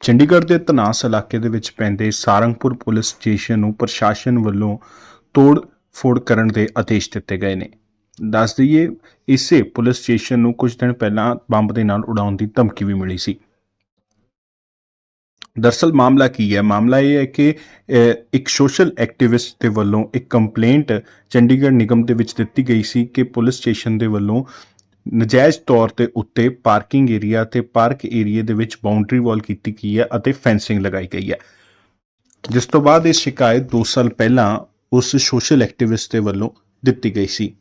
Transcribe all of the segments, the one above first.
ਚੰਡੀਗੜ੍ਹ ਦੇ ਧਨਾਸ ਇਲਾਕੇ ਦੇ ਵਿੱਚ ਪੈਂਦੇ ਸਾਰੰਗਪੁਰ ਪੁਲਿਸ ਸਟੇਸ਼ਨ ਨੂੰ ਪ੍ਰਸ਼ਾਸਨ ਵੱਲੋਂ ਤੋੜ ਫੋੜ ਕਰਨ ਦੇ ਆਦੇਸ਼ ਦਿੱਤੇ ਗਏ ਨੇ। ਦੱਸ ਦਈਏ, ਇਸੇ ਪੁਲਿਸ ਸਟੇਸ਼ਨ ਨੂੰ ਕੁਝ ਦਿਨ ਪਹਿਲਾਂ ਬੰਬ ਦੇ ਨਾਲ ਉਡਾਉਣ ਦੀ ਧਮਕੀ ਵੀ ਮਿਲੀ ਸੀ। ਦਰਸਲ ਮਾਮਲਾ ਕੀ ਹੈ? ਮਾਮਲਾ ਇਹ ਹੈ ਕਿ ਇੱਕ ਸੋਸ਼ਲ ਐਕਟਿਵਿਸਟ ਦੇ ਵੱਲੋਂ ਇੱਕ ਕੰਪਲੇਂਟ ਚੰਡੀਗੜ੍ਹ ਨਿਗਮ ਦੇ ਵਿੱਚ ਦਿੱਤੀ ਗਈ ਸੀ ਕਿ ਪੁਲਿਸ ਸਟੇਸ਼ਨ ਦੇ ਵੱਲੋਂ ਨਜਾਇਜ਼ ਤੌਰ ਤੇ ਉੱਤੇ ਪਾਰਕਿੰਗ ਏਰੀਆ ਤੇ ਪਾਰਕ ਏਰੀਆ ਦੇ ਵਿੱਚ ਬਾਉਂਡਰੀ ਵਾਲ ਕੀਤੀ ਗਈ ਹੈ ਅਤੇ ਫੈਂਸਿੰਗ ਲਗਾਈ ਗਈ ਹੈ। ਜਿਸ ਤੋਂ ਬਾਅਦ ਇਹ ਸ਼ਿਕਾਇਤ 2 ਸਾਲ ਪਹਿਲਾਂ ਉਸ ਸੋਸ਼ਲ ਐਕਟਿਵਿਸਟ ਦੇ ਵੱਲੋਂ ਦਿੱਤੀ ਗਈ ਸੀ।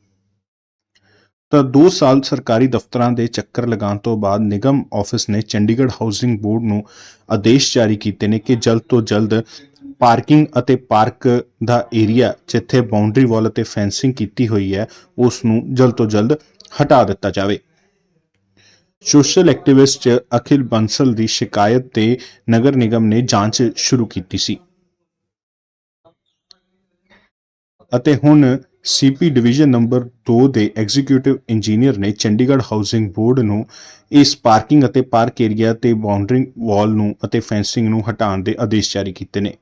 ਤਾਂ 2 ਸਾਲ ਸਰਕਾਰੀ ਦਫ਼ਤਰਾਂ ਦੇ ਚੱਕਰ ਲਗਾਉਣ ਤੋਂ ਬਾਅਦ ਨਿਗਮ ਆਫਿਸ ਨੇ ਚੰਡੀਗੜ੍ਹ ਹਾਊਸਿੰਗ ਬੋਰਡ ਨੂੰ ਆਦੇਸ਼ ਜਾਰੀ ਕੀਤੇ ਨੇ ਕਿ ਜਲਦ ਤੋਂ ਜਲਦ ਪਾਰਕਿੰਗ ਅਤੇ ਪਾਰਕ ਦਾ ਏਰੀਆ ਜਿੱਥੇ ਬਾਉਂਡਰੀ ਵਾਲ ਅਤੇ ਫੈਂਸਿੰਗ ਕੀਤੀ ਹੋਈ ਹੈ, ਉਸ ਨੂੰ ਜਲਦ ਤੋਂ ਜਲਦ ਹਟਾ ਦਿੱਤਾ ਜਾਵੇ। ਸੋਸ਼ਲ ਐਕਟਿਵਿਸਟ ਅਖਿਲ ਬੰਸਲ ਦੀ ਸ਼ਿਕਾਇਤ ਤੇ ਨਗਰ ਨਿਗਮ ਨੇ ਜਾਂਚ ਸ਼ੁਰੂ ਕੀਤੀ ਸੀ। ਅਤੇ ਹੁਣ ਸੀਪੀ ਡਿਵੀਜ਼ਨ ਨੰਬਰ 2 ਦੇ ਐਗਜ਼ੀਕਿਊਟਿਵ ਇੰਜੀਨੀਅਰ ਨੇ ਚੰਡੀਗੜ੍ਹ ਹਾਊਸਿੰਗ ਬੋਰਡ ਨੂੰ ਇਸ ਪਾਰਕਿੰਗ ਅਤੇ ਪਾਰਕ ਏਰੀਆ ਤੇ ਬਾਉਂਡਰੀ ਵਾਲ ਨੂੰ ਅਤੇ ਫੈਂਸਿੰਗ ਨੂੰ ਹਟਾਉਣ ਦੇ ਆਦੇਸ਼ ਜਾਰੀ ਕੀਤੇ ਨੇ।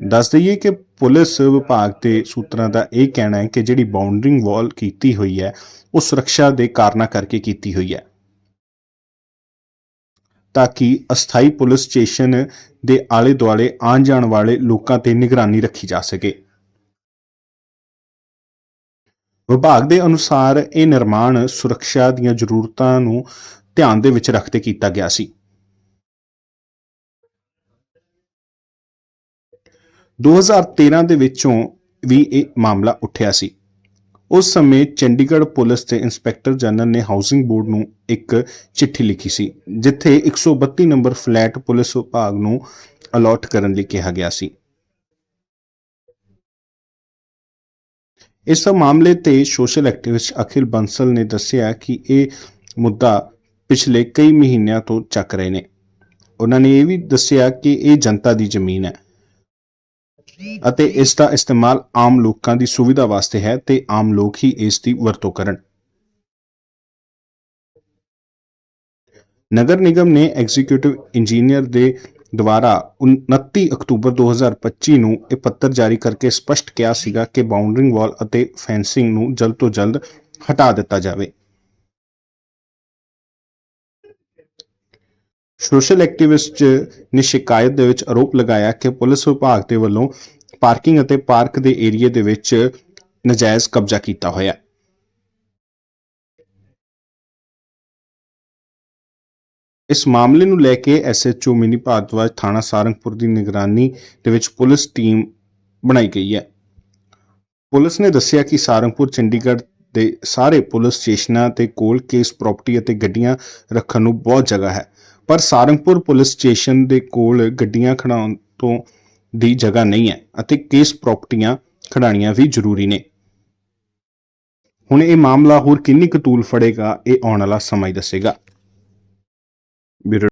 ਦੱਸ ਦਈਏ ਕਿ ਪੁਲਿਸ ਵਿਭਾਗ ਦੇ ਸੂਤਰਾਂ ਦਾ ਇਹ ਕਹਿਣਾ ਹੈ ਕਿ ਜਿਹੜੀ ਬਾਉਂਡਰਿੰਗ ਵਾਲ ਕੀਤੀ ਹੋਈ ਹੈ, ਉਹ ਸੁਰੱਖਿਆ ਦੇ ਕਾਰਨਾਂ ਕਰਕੇ ਕੀਤੀ ਹੋਈ ਹੈ। ਤਾਂ ਕਿ ਅਸਥਾਈ ਪੁਲਿਸ ਸਟੇਸ਼ਨ ਦੇ ਆਲੇ ਦੁਆਲੇ ਆਉਣ ਜਾਣ ਵਾਲੇ ਲੋਕਾਂ ਤੇ ਨਿਗਰਾਨੀ ਰੱਖੀ ਜਾ ਸਕੇ। ਵਿਭਾਗ ਦੇ ਅਨੁਸਾਰ ਇਹ ਨਿਰਮਾਣ ਸੁਰੱਖਿਆ ਦੀਆਂ ਜ਼ਰੂਰਤਾਂ ਨੂੰ ਧਿਆਨ ਦੇ ਵਿੱਚ ਰੱਖਦੇ ਕੀਤਾ ਗਿਆ ਸੀ। 2013 ਦੇ ਵਿੱਚੋਂ ਵੀ ਇਹ ਮਾਮਲਾ ਉੱਠਿਆ ਸੀ। ਉਸ ਸਮੇਂ ਚੰਡੀਗੜ੍ਹ ਪੁਲਿਸ ਦੇ ਇੰਸਪੈਕਟਰ ਜਨਰਲ ਨੇ ਹਾਊਸਿੰਗ ਬੋਰਡ ਨੂੰ ਇੱਕ ਚਿੱਠੀ ਲਿਖੀ ਸੀ, ਜਿੱਥੇ 132 ਨੰਬਰ ਫਲੈਟ ਪੁਲਿਸ ਵਿਭਾਗ ਨੂੰ ਅਲਾਟ ਕਰਨ ਲਈ ਕਿਹਾ ਗਿਆ ਸੀ। ਇਸ ਮਾਮਲੇ ਤੇ ਸੋਸ਼ਲ ਐਕਟਿਵਿਸਟ ਅਖਿਲ ਬੰਸਲ ਨੇ ਦੱਸਿਆ ਕਿ ਇਹ ਮੁੱਦਾ ਪਿਛਲੇ ਕਈ ਮਹੀਨਿਆਂ ਤੋਂ ਚੱਕ ਰਹੇ ਨੇ। ਉਹਨਾਂ ਨੇ ਇਹ ਵੀ ਦੱਸਿਆ ਕਿ ਇਹ ਜਨਤਾ ਦੀ ਜ਼ਮੀਨ ਹੈ। ਅਤੇ ਇਸ ਦਾ ਇਸਤੇਮਾਲ ਆਮ ਲੋਕਾਂ ਦੀ ਸੁਵਿਧਾ ਵਾਸਤੇ ਹੈ ਤੇ ਆਮ ਲੋਕ ਹੀ ਇਸ ਦੀ ਵਰਤੋਂ ਕਰਨ। ਨਗਰ ਨਿਗਮ ਨੇ ਐਗਜ਼ੀਕਿਊਟਿਵ ਇੰਜੀਨੀਅਰ ਦੇ ਦੁਆਰਾ 29 ਅਕਤੂਬਰ 2025 ਨੂੰ ਇਹ ਪੱਤਰ ਜਾਰੀ ਕਰਕੇ ਸਪਸ਼ਟ ਕਿਹਾ ਸੀਗਾ ਕਿ ਬਾਉਂਡਰਿੰਗ ਵਾਲ ਅਤੇ ਫੈਂਸਿੰਗ ਨੂੰ ਜਲਦ ਤੋਂ ਜਲਦ ਹਟਾ ਦਿੱਤਾ ਜਾਵੇ। ਸੋਸ਼ਲ ਐਕਟਿਵਿਸਟ ਨੇ ਸ਼ਿਕਾਇਤ ਦੇ ਵਿੱਚ ਆਰੋਪ ਲਗਾਇਆ ਕਿ ਪੁਲਿਸ ਵਿਭਾਗ ਦੇ ਵੱਲੋਂ ਪਾਰਕਿੰਗ ਅਤੇ ਪਾਰਕ ਦੇ ਏਰੀਆ ਦੇ ਵਿੱਚ ਨਜਾਇਜ਼ ਕਬਜ਼ਾ ਕੀਤਾ ਹੋਇਆ ਹੈ। ਇਸ ਮਾਮਲੇ ਨੂੰ ਲੈ ਕੇ ਐਸਐਚਓ ਮਿਨੀ ਭਾਰਤਵਾਜ ਥਾਣਾ ਸਾਰੰਗਪੁਰ ਦੀ ਨਿਗਰਾਨੀ ਦੇ ਵਿੱਚ ਪੁਲਿਸ ਟੀਮ ਬਣਾਈ ਗਈ ਹੈ। ਪੁਲਿਸ ਨੇ ਦੱਸਿਆ ਕਿ ਸਾਰੰਗਪੁਰ, ਚੰਡੀਗੜ੍ਹ ਦੇ ਸਾਰੇ ਪੁਲਿਸ ਸਟੇਸ਼ਨਾਂ ਤੇ ਕੋਲ ਕੇਸ, ਪ੍ਰਾਪਰਟੀ ਅਤੇ ਗੱਡੀਆਂ ਰੱਖਣ ਨੂੰ ਬਹੁਤ ਜਗ੍ਹਾ ਹੈ। ਪਰ ਸਾਰੰਗਪੁਰ ਪੁਲਿਸ ਸਟੇਸ਼ਨ ਦੇ ਕੋਲ ਗੱਡੀਆਂ ਖੜਾਉਣ ਤੋਂ ਦੀ ਜਗ੍ਹਾ ਨਹੀਂ ਹੈ ਅਤੇ ਕੇਸ ਪ੍ਰਾਪਰਟੀਆਂ ਖੜਾਣੀਆਂ ਵੀ ਜ਼ਰੂਰੀ ਨੇ। ਹੁਣ ਇਹ ਮਾਮਲਾ ਹੋਰ ਕਿੰਨੀ ਕੁ ਤੂਲ ਫੜੇਗਾ, ਇਹ ਆਉਣ ਵਾਲਾ ਸਮਾਂ ਹੀ ਦੱਸੇਗਾ। ਬਿਊਰੋ